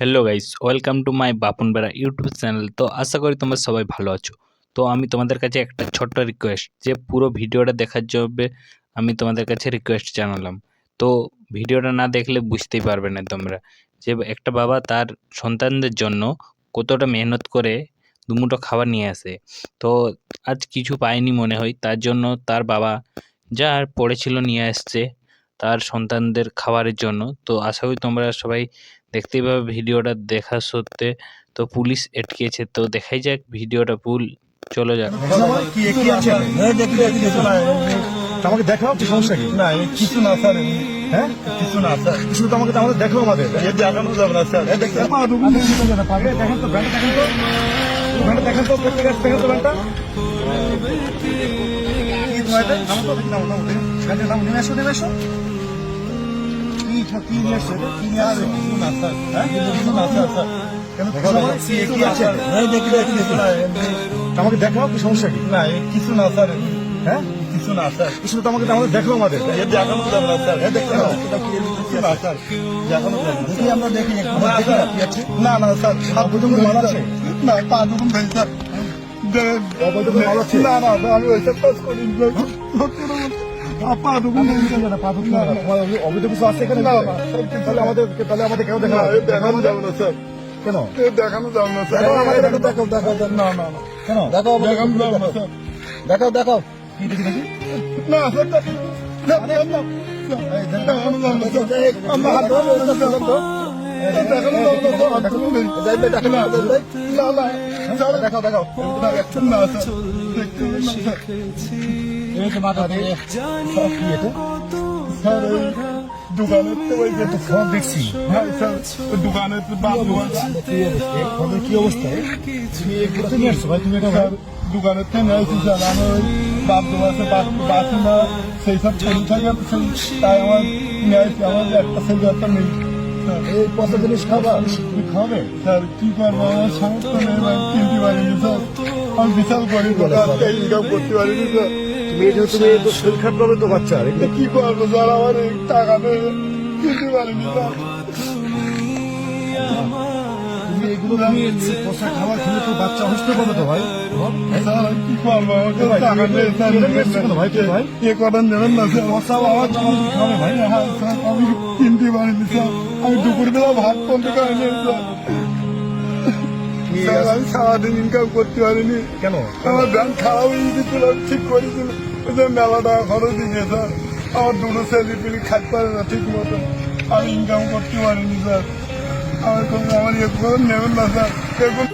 Hello guys welcome to my Bapan Bera YouTube channel তো আশা করি তোমরা সবাই ভালো আছো। তো আমি তোমাদের কাছে একটা ছোট্ট রিকোয়েস্ট যে পুরো ভিডিওটা দেখার জন্য আমি তোমাদের কাছে রিকোয়েস্ট জানালাম। তো ভিডিওটা না দেখলে বুঝতেই পারবে না তোমরা, যে একটা বাবা তার সন্তানদের জন্য কতটা মেহনত করে দুমুটো খাবার নিয়ে আসে। তো আজ কিছু পায়নি মনে হয়, তার জন্য তার বাবা যা পড়েছিল নিয়ে আসছে তার সন্তানদের খাবারের জন্য। তো আশা করি তোমরা সবাই দেখতেই পাবে ভিডিওটা দেখা সত্ত্বে। তো পুলিশ আটকেছে তো দেখাই যাক ভিডিওটা ভুল চলে যাক। কি কি আমাকে দেখাও কি সমস্যা কি? না কিছু না স্যার হ্যাঁ? কিছু না স্যার। কিছু তো আমাকে আমাদের। দেখো আমাদের দেখানো যাবে না স্যার। তো ব্যান্ডটা দেখেন তো। ব্যান্ডটা দেখেন তো প্রত্যেক দেখেন তো কি তোমার নাম তো নাম নাম ব্যান্ডের আসো নিয়ে আসো আমাকে দেখাও কি সমস্যা কি? না কিছু না স্যার হ্যাঁ? কিছু না স্যার। কিছু তো আমাকে আমাদের দেখো আমাদের। দেখানো যাবে না স্যার। এই দেখতে না স্যার। দেখানো যাবে দেখি আমরা দেখি। না না স্যার হাত দুটো মাল আছে? না পা দুগুণ স্যার? না না আমি ওইসব কাজ করি অবৈধ কিছু আছে এখানে তাহলে আমাদের তাহলে আমাদের কেন দেখা দেখানো যাবে না স্যার। কেন? দেখানো যাবে না স্যার। আমাদের। না না কেন? দেখানো যাবে না স্যার দেখাও। দেখাও। কি দেখি দেখি? না স্যার দেখ- দেখ- দেখ- দেখ- দেখানো যাবে না স্যার। এ দেখানো যাবে না। দেখাও দেখাও না, না, স্যার, দেখতে হবে না, স্যার। এই যে মাথা দিয়ে সব কি এটা স্যার, ওই দোকানের তো ওই যে- ফোন দেখছি বাপ কি অবস্থা ওই বাপ দোকানে বাসি না সেই সব ছেলে থাকে তাই আমার আমার একটা ছেলে একটা নেই এই পচা জিনিস খাবা খাবে স্যার কি করব আমার সামর্থ্য নেই বিশাল গরিব ইনকাম করতে পারিনি তুমি তুমি তো শরীর খারাপ হবে তো বাচ্চার এগুলো কি করব স্যার আমার টাকা কিনতে পারিনি স্যার তুমি এগুলো তুমি খাবার খেলে তো বাচ্চা তো ভাই। কি করব? ভাই, টাকা? এ করেন না? স্যার খাবে ভাই। হ্যাঁ আমি কিনতে পারিনি স্যার আমি দুপুরবেলা ভাত স্যার স্যার আমি সারাদিন ইনকাম করতে পারিনি। কেন? আমার ব্যাংক খারাপ হয়ে গেছিল ঠিক করেছিল ওই যে মেলা টাকা খরচ দিয়ে স্যার আমার দুটো ছেলে পিলি খাইতে পারে না ঠিক মতো আমি ইনকাম করতে পারিনি স্যার। আমার কোনো আমার ইয়ে করে নেবেন না স্যার। দেখুন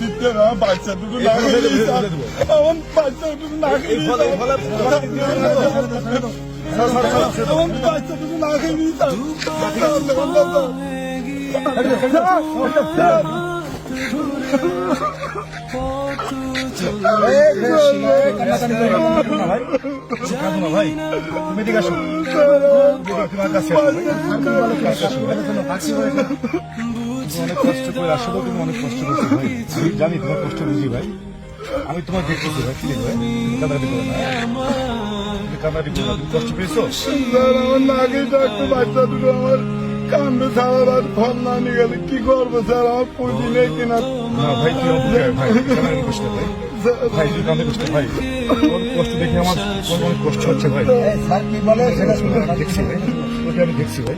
দিতে না বাচ্চা দুটো না। আমার বাচ্চা না আমার বাচ্চা না খেয়ে স্যার, কষ্ট। তুমি অনেক কষ্ট জানি তোমার কষ্ট বুঝি ভাই আমি তোমার দেখতেছি ভাই প্লিজ ভাই কষ্ট পেয়েছ আমার কান্দে ছাড়া রাত না নিয়ে গেলে কি করব স্যার আমার পুঁজি নেই কিনা না ভাই তুই অপেক্ষা ভাই না ভাই ভাই তুই কান্না করিস ভাই কষ্ট দেখে আমার অনেক কষ্ট হচ্ছে ভাই স্যার কি বলে সেটা শুনে দেখছি ভাই ওকে আমি দেখছি ভাই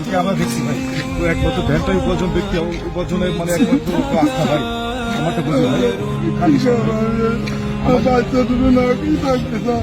ওকে আমরা দেখছি ভাই ও একমাত্র ভ্যানটাই উপার্জন ব্যক্তি উপার্জনের মানে একমাত্র আস্থা ভাই আমারটা বুঝি ভাই কান্দিস না আমার বাচ্চা দুটো না কি স্যার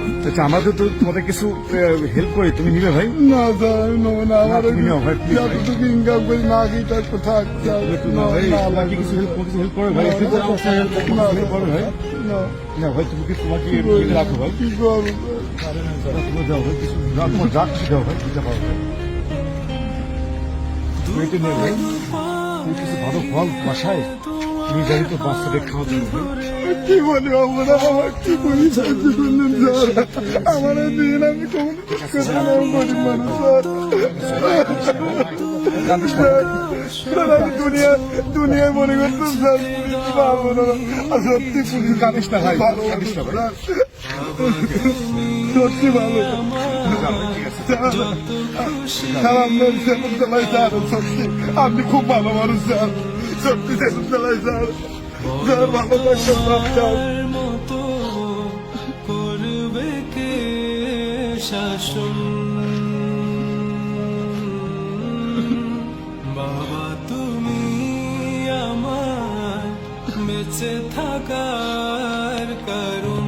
আচ্ছা আমাদের তো তোমাদের কিছু হেল্প করি তুমি নিবে ভাই? না স্যার নেব না আমার যতটুকু ইনকাম করি না একটু না ভাই কিছু হেল্প কিছু হেল্প করে ভাই? হেল্প করে ভাই। না। ভাই তুমি কি তোমাকে রাখো ভাই? কি করব? তুমি দাও ভাই কিছু যা তোমার কিছু দাও ভাই দিতে পারো ভাই। তুমি তুমি কিছু ভালো ফল বাসায়। তুমি জানি তো বাচ্চাদের খাওয়া জন্য কি বলি আমরা আমার কি করি সাহায্য করলেন স্যার আমার দিন আমি কখন গরিব মানুষ স্যার আমি দুনিয়া দুনিয়ায় মনে করতাম স্যার পুলিশ পাবো না আর সত্যি পুলিশ কাঁদিস না ভাই, ভালো কাঁদিস না ভাই। সত্যি ভালো। স্যার স্যার আপনার স্যার সত্যি। আপনি খুব ভালো মানুষ স্যার। সত্যি মতো করবে কে শাসন? বাবা তুমি আমার বেঁচে থাকার কারণ।